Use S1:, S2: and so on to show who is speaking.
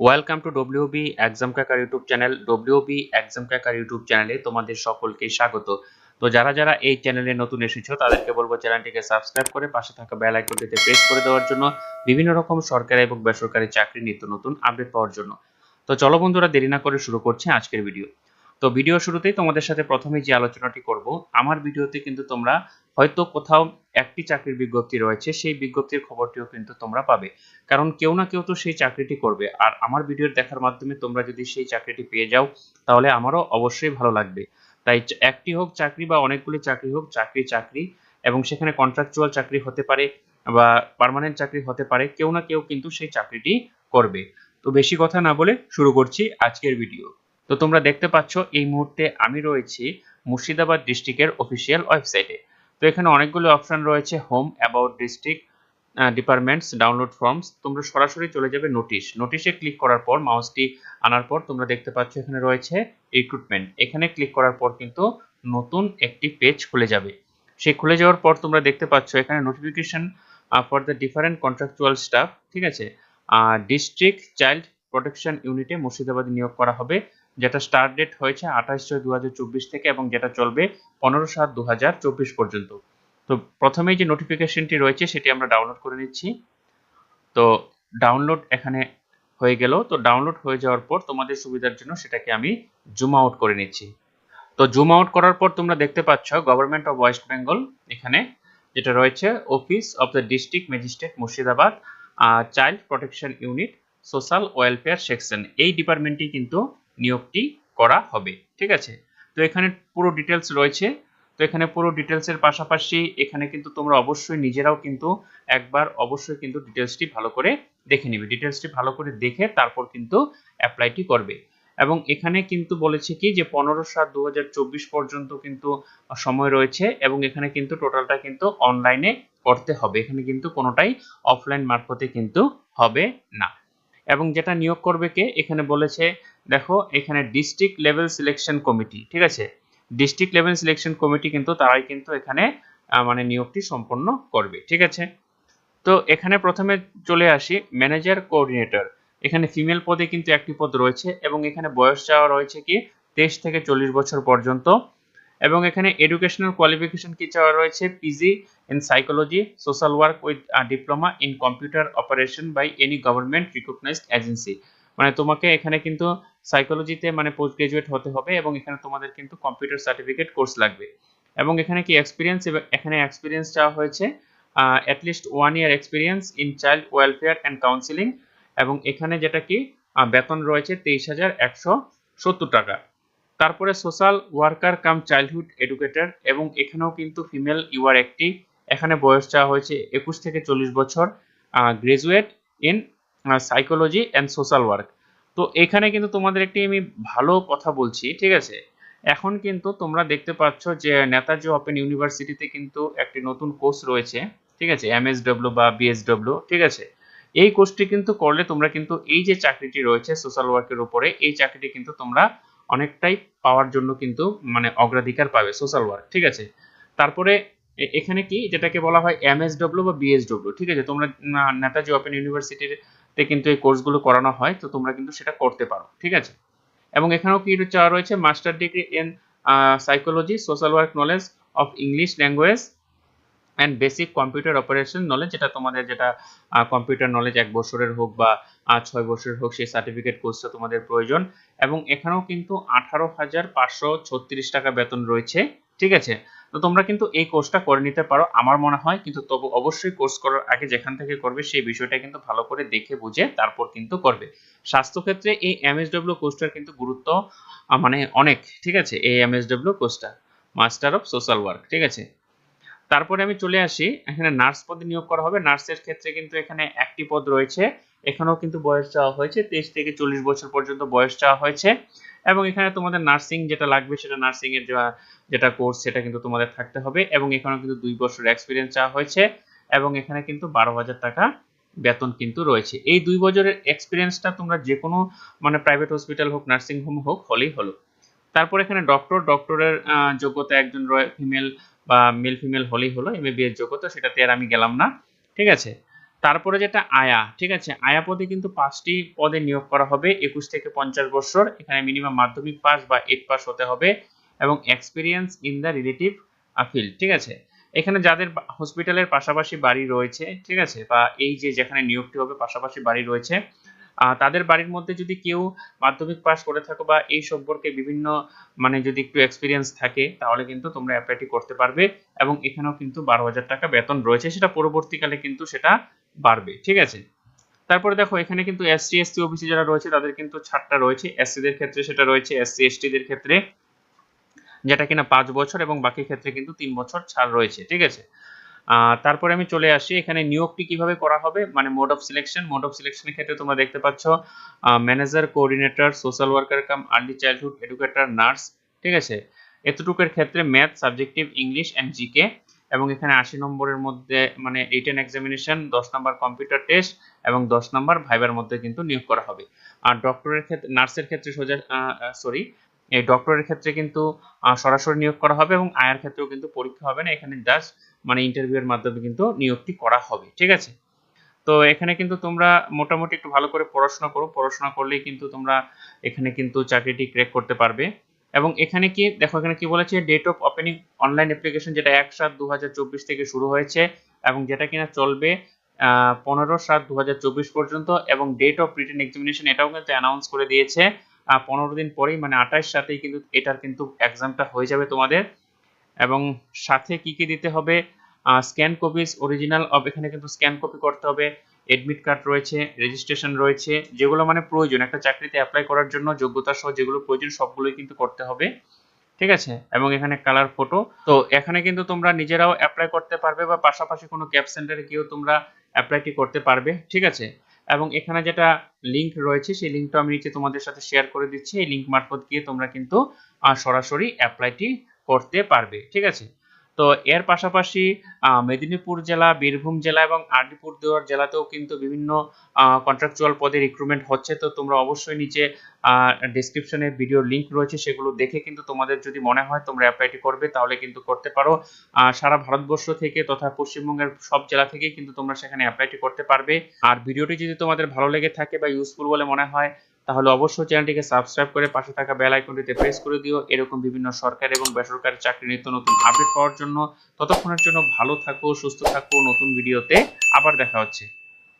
S1: Welcome to W B exam cracker YouTube channel W B exam cracker YouTube চ্যানেলে তোমাদের সকলকে স্বাগত। তো যারা যারা এই চ্যানেলে নতুন এসেছ, তাদেরকে বলব চ্যানেলটিকে সাবস্ক্রাইব করে পাশে থাকা বেল আইকনটিতে প্রেস করে দেওয়ার জন্য বিভিন্ন রকম সরকারি এবং বেসরকারি চাকরি নিত্য নতুন আপডেট পাওয়ার জন্য। তো চলো বন্ধুরা, দেরি না করে শুরু করছি আজকের ভিডিও তো ভিডিও শুরুতেই তোমাদের সাথে প্রথমে যে আলোচনাটি করব, আমার ভিডিওতে কিন্তু তোমরা হয়তো কোথাও একটি চাকরির বিজ্ঞপ্তি রয়েছে, সেই বিজ্ঞপ্তির খবরটিও কিন্তু তোমরা পাবে। কারণ কেউ না কেউ তো সেই চাকরিটি করবে। আর আমার ভিডিওর দেখার মাধ্যমে তোমরা যদি সেই চাকরিটি পেয়ে যাও, তাহলে আমারও অবশ্যই ভালো লাগবে। তাই একটি হোক চাকরি বা অনেকগুলি চাকরি হোক, চাকরি চাকরি এবং সেখানে কন্ট্রাকচুয়াল চাকরি হতে পারে বা পার্মানেন্ট চাকরি হতে পারে, কেউ না কেউ কিন্তু সেই চাকরিটি করবে। তো বেশি কথা না বলে শুরু করছি আজকের ভিডিও। তো তোমরা দেখতে পাচ্ছ, এই মুহূর্তে আমি রয়েছি মুর্শিদাবাদ ডিস্ট্রিক্টের অফিসিয়াল ওয়েবসাইটে তো এখানে অনেকগুলো অপশন রয়েছে home about district departments download forms তোমরা সরাসরি চলে যাবে নোটিশ নোটিশে ক্লিক করার পর মাউসটি আনার পর তোমরা দেখতে পাচ্ছ এখানে রয়েছে রিক্রুটমেন্ট এখানে ক্লিক করার পর কিন্তু নতুন একটি পেজ খুলে যাবে। সেই খুলে যাওয়ার পর তোমরা দেখতে পাচ্ছ এখানে notification for the different contractual staff ঠিক আছে? ডিস্ট্রিক্ট চাইল্ড প্রোটেকশন ইউনিটে মুর্শিদাবাদে নিয়োগ করা হবে। যেটা স্টার্ট ডেট হয়েছে আঠাশ ছয় দু থেকে এবং যেটা চলবে পনেরো সাত দু পর্যন্ত। তো প্রথমেই যে নোটিফিকেশনটি রয়েছে সেটি আমরা ডাউনলোড করে নিচ্ছি। তো ডাউনলোড এখানে হয়ে গেল। তো ডাউনলোড হয়ে যাওয়ার পর তোমাদের সুবিধার জন্য সেটাকে আমি জুম আউট করে নিচ্ছি। তো জুম আউট করার পর তোমরা দেখতে পাচ্ছ গভর্নমেন্ট অফ ওয়েস্ট বেঙ্গল এখানে যেটা রয়েছে office of the district magistrate Murshidabad child protection unit social welfare section এই ডিপার্টমেন্টটি কিন্তু নিয়োগটি করা হবে, ঠিক আছে? তো এখানে পুরো ডিটেলস রয়েছে। তো এখানে পুরো ডিটেলসের পাশাপাশি এখানে কিন্তু তোমরা অবশ্যই নিজেরাও কিন্তু একবার অবশ্যই কিন্তু ডিটেলসটি ভালো করে দেখে নিবে। ডিটেলসটি ভালো করে দেখে তারপর কিন্তু অ্যাপ্লাইটি করবে। এবং এখানে কিন্তু বলেছে কি যে পনেরো সাত দু পর্যন্ত কিন্তু সময় রয়েছে এবং এখানে কিন্তু টোটালটা কিন্তু অনলাইনে করতে হবে। এখানে কিন্তু কোনোটাই অফলাইন মারফতে কিন্তু হবে না। এবং যেটা নিয়োগ করবে কে? এখানে বলেছে দেখো, এখানে ডিস্ট্রিক্ট লেভেল সিলেকশন কমিটি ঠিক আছে? ডিস্ট্রিক্ট লেভেল সিলেকশন কমিটি কিন্তু তারাই কিন্তু এখানে মানে নিয়োগটি সম্পন্ন করবে, ঠিক আছে? তো এখানে প্রথমে চলে আসি ম্যানেজার কোঅর্ডিনেটর এখানে ফিমেল পদে কিন্তু একটি পদ রয়েছে এবং এখানে বয়স চাওয়া রয়েছে কি? তেইশ থেকে চল্লিশ বছর পর্যন্ত। এবং এখানে এডুকেশনাল কোয়ালিফিকেশন কি চাওয়া রয়েছে? P G in psychology social work with diploma in computer operation by any government recognised agency মানে তোমাকে এখানে কিন্তু সাইকোলজিতে মানে পোস্ট গ্রাজুয়েট হতে হবে এবং এখানে তোমাদের কিন্তু কম্পিউটার সার্টিফিকেট কোর্স লাগবে। এবং এখানে কি এক্সপিরিয়েন্স এখানে এক্সপিরিয়েন্স চাওয়া হয়েছে at least one year experience in child welfare and counselling এবং এখানে যেটা কি বেতন রয়েছে তেইশ হাজার একশো সত্তর টাকা। তারপরে social worker cum childhood educator এবং এখানেও কিন্তু ফিমেল ইউআর একটি এখানে বয়স চাওয়া হয়েছে একুশ থেকে চল্লিশ বছর graduate in psychology and social work তো এখানে কিন্তু তোমাদের একটি আমি ভালো কথা বলছি, ঠিক আছে? এখন কিন্তু তোমরা দেখতে পাচ্ছ যে নেতাজি ওপেন ইউনিভার্সিটিতে কিন্তু একটি নতুন কোর্স রয়েছে, ঠিক আছে? এমএসডব্লিউ বা বিএসডব্লিউ ঠিক আছে? এই কোর্সটি কিন্তু করলে তোমরা কিন্তু এই যে চাকরিটি রয়েছে সোশ্যাল ওয়ার্কের উপরে, এই চাকরিটি কিন্তু তোমরা অনেকটাই পাওয়ার জন্য কিন্তু মানে অগ্রাধিকার পাবে সোশ্যাল ওয়ার্ক ঠিক আছে? তারপরে এখানে কি? যেটাকে বলা হয় এমএসডব্লিউ বা বিএসডব্লিউ ঠিক আছে? তোমরা নেতাজি ওপেন ইউনিভার্সিটিতে কিন্তু এই কোর্সগুলো করানো হয়, তো তোমরা কিন্তু সেটা করতে পারো, ঠিক আছে? এবং এখানেও কি চাওয়া রয়েছে? Master degree in psychology social work knowledge of English language and basic computer operation knowledge যেটা তোমাদের যেটা কম্পিউটার নলেজ এক বছরের হোক বা ছয় বছরের হোক, সেই সার্টিফিকেট কোর্সটা তোমাদের প্রয়োজন। এবং এখানেও কিন্তু আঠারো হাজার পাঁচশো ছত্রিশ টাকা বেতন রয়েছে, ঠিক আছে? তো তোমরা কিন্তু এই কোর্সটা করে নিতে পারো, আমার মনে হয়। কিন্তু তবু অবশ্যই কোর্স করার আগে যেখান থেকে করবে, সেই বিষয়টা কিন্তু ভালো করে দেখে বুঝে তারপর কিন্তু করবে। স্বাস্থ্যক্ষেত্রে এই এমএসডব্লিউ কোর্সটার কিন্তু গুরুত্ব মানে অনেক, ঠিক আছে? এই এমএসডব্লিউ কোর্সটা মাস্টার অফ সোশ্যাল ওয়ার্ক ঠিক আছে? তারপরে আমি চলে আসি, এখানে নার্স পদে নিয়োগ করা হবে। নার্সের ক্ষেত্রে কিন্তু এখানে একটি পদ রয়েছে। এখানেও কিন্তু বয়স চাওয়া হয়েছে, তেইশ থেকে চল্লিশ বছর পর্যন্ত বয়স চাওয়া হয়েছে। এবং এখানে তোমাদের নার্সিং যেটা লাগবে, সেটা নার্সিং এর যেটা কোর্স সেটা কিন্তু তোমাদের থাকতে হবে। এবং এখানে কিন্তু দুই বছর এক্সপিরিয়েন্স চাওয়া হয়েছে এবং এখানে কিন্তু বারো হাজার টাকা বেতন কিন্তু রয়েছে। এই দুই বছরের এক্সপিরিয়েন্সটা তোমরা যে কোনো মানে প্রাইভেট হসপিটাল হোক নার্সিং হোম হোক, হলেই হলো। তারপর এখানে ডক্টর ডক্টরের যোগ্যতা একজন ফিমেল বা মেল ফিমেল হলেই হলো এম এমবিবিএস যোগ্যতা, সেটাতে আর আমি গেলাম না। ঠিক আছে? তারপরে যেটা আয়া, ঠিক আছে? আয়া পদে কিন্তু পাঁচটি পদে নিয়োগ করা হবে। একুশ থেকে পঞ্চাশ বছর এখানে মিনিমাম মাধ্যমিক পাস বা এইট পাস হতে হবে এবং experience in the relative field ঠিক আছে? এখানে যাদের হসপিটালের পাশাপাশি বাড়ি রয়েছে, ঠিক আছে? বা এই যে যেখানে নিয়োগটি হবে, পাশাপাশি বাড়ি রয়েছে তাদের বাড়ির মধ্যে যদি কেউ মাধ্যমিক পাস করে থাকো বা এই সম্পর্কে বিভিন্ন মানে যদি একটু এক্সপিরিয়েন্স থাকে, তাহলে কিন্তু তোমরা অ্যাপ্লাইটি করতে পারবে এবং এখানেও কিন্তু বারো হাজার টাকা বেতন রয়েছে। সেটা পরবর্তীকালে কিন্তু সেটা বাড়বে, ঠিক আছে? তারপরে দেখো, এখানে কিন্তু এস এসসি এসটি ওবিসি যারা রয়েছে, তাদের কিন্তু ছাড়টা রয়েছে। এসসিদের ক্ষেত্রে সেটা রয়েছে এস এসসি এসটিদের ক্ষেত্রে, যেটা কিনা পাঁচ বছর এবং বাকি ক্ষেত্রে কিন্তু তিন বছর ছাড় রয়েছে, ঠিক আছে? তারপরে আমি চলে আসি। এখানে নিয়োগটি কীভাবে করা হবে? মানে mode of selection mode of সিলেকশনের ক্ষেত্রে তোমরা দেখতে পাচ্ছ manager coordinator social worker cum early childhood educator nurse ঠিক আছে? এতটুকুর ক্ষেত্রে math subjective English and G K এবং এখানে আশি নম্বরের মধ্যে মানে রিটেন এক্সামিনেশন দশ নম্বর কম্পিউটার টেস্ট এবং দশ নম্বর ভাইবার মধ্যে কিন্তু নিয়োগ করা হবে। আর ডক্টরের ক্ষেত্রে নার্সের ক্ষেত্রে সোজা সরি এই ডক্টরের ক্ষেত্রে কিন্তু সরাসরি নিয়োগ করা হবে এবং আয়ার ক্ষেত্রেও কিন্তু পরীক্ষা হবে না। এখানে জাস্ট মানে ইন্টারভিউয়ের মাধ্যমে কিন্তু নিয়োগটি করা হবে, ঠিক আছে? তো এখানে কিন্তু তোমরা মোটামুটি একটু ভালো করে পড়াশোনা করো, পড়াশোনা করলেই কিন্তু তোমরা এখানে কিন্তু চাকরিটি ক্র্যাক করতে পারবে। এবং এখানে কি, দেখো এখানে কি বলেছে date of opening online application যেটা এক সাত দু থেকে শুরু হয়েছে এবং যেটা কিনা চলবে পনেরো সাত দু পর্যন্ত এবং ডেট অফ রিটেন এক্সামিনেশন এটাও কিন্তু অ্যানাউন্স করে দিয়েছে। পনেরো দিন পরেই মানে আঠাশ সাথেই কিন্তু এটার কিন্তু এক্সামটা হয়ে যাবে তোমাদের। এবং সাথে কি কি দিতে হবে? স্ক্যান কপিস অরিজিনাল অব এখানে কিন্তু স্ক্যান কপি করতে হবে। এডমিট কার্ড রয়েছে রেজিস্ট্রেশন রয়েছে, যেগুলো মানে প্রয়োজন। একটা চাকরিতে অ্যাপ্লাই করার জন্য যোগ্যতা সহ যেগুলো প্রয়োজন সবগুলোই কিন্তু করতে হবে। ঠিক আছে? এবং এখানে কালার ফটো তো এখানে কিন্তু তোমরা নিজেরাও অ্যাপ্লাই করতে পারবে বা পাশাপাশি কোনো ক্যাব সেন্টারে গিয়েও তোমরা অ্যাপ্লাইটি করতে পারবে। ঠিক আছে? এবং এখানে যেটা লিংক রয়েছে, সেই লিঙ্কটা আমি নিচে তোমাদের সাথে শেয়ার করে দিচ্ছি। এই লিঙ্ক মারফত গিয়ে তোমরা কিন্তু সরাসরি অ্যাপ্লাইটি করতে পারবে, ঠিক আছে? তো এর পাশাপাশি মেদিনীপুর জেলা, বীরভূম জেলা এবং আলিপুরদুয়ার জেলাতেও কিন্তু বিভিন্ন কন্ট্রাকচুয়াল পদে রিক্রুটমেন্ট হচ্ছে। তো তোমরা অবশ্যই নিচে ডেসক্রিপশনে ভিডিও লিংক রয়েছে, সেগুলো দেখে কিন্তু তোমাদের যদি মনে হয় তোমরা অ্যাপ্লাইটি করবে, তাহলে কিন্তু করতে পারো। সারা ভারতবর্ষ থেকে তথা পশ্চিমবঙ্গের সব জেলা থেকেই কিন্তু তোমরা সেখানে অ্যাপ্লাইটি করতে পারবে। আর ভিডিওটি যদি তোমাদের ভালো লেগে থাকে বা ইউজফুল বলে মনে হয় তাহলে অবশ্যই চ্যানেলটিকে সাবস্ক্রাইব করে পাশে থাকা বেল আইকনটিতে প্রেস করে দিও। এরকম বিভিন্ন সরকার এবং বেসরকারি চাকরি নিত্য নতুন আপডেট পাওয়ার জন্য। ততক্ষণের জন্য ভালো থাকো, সুস্থ থাকো। নতুন ভিডিওতে আবার দেখা হচ্ছে।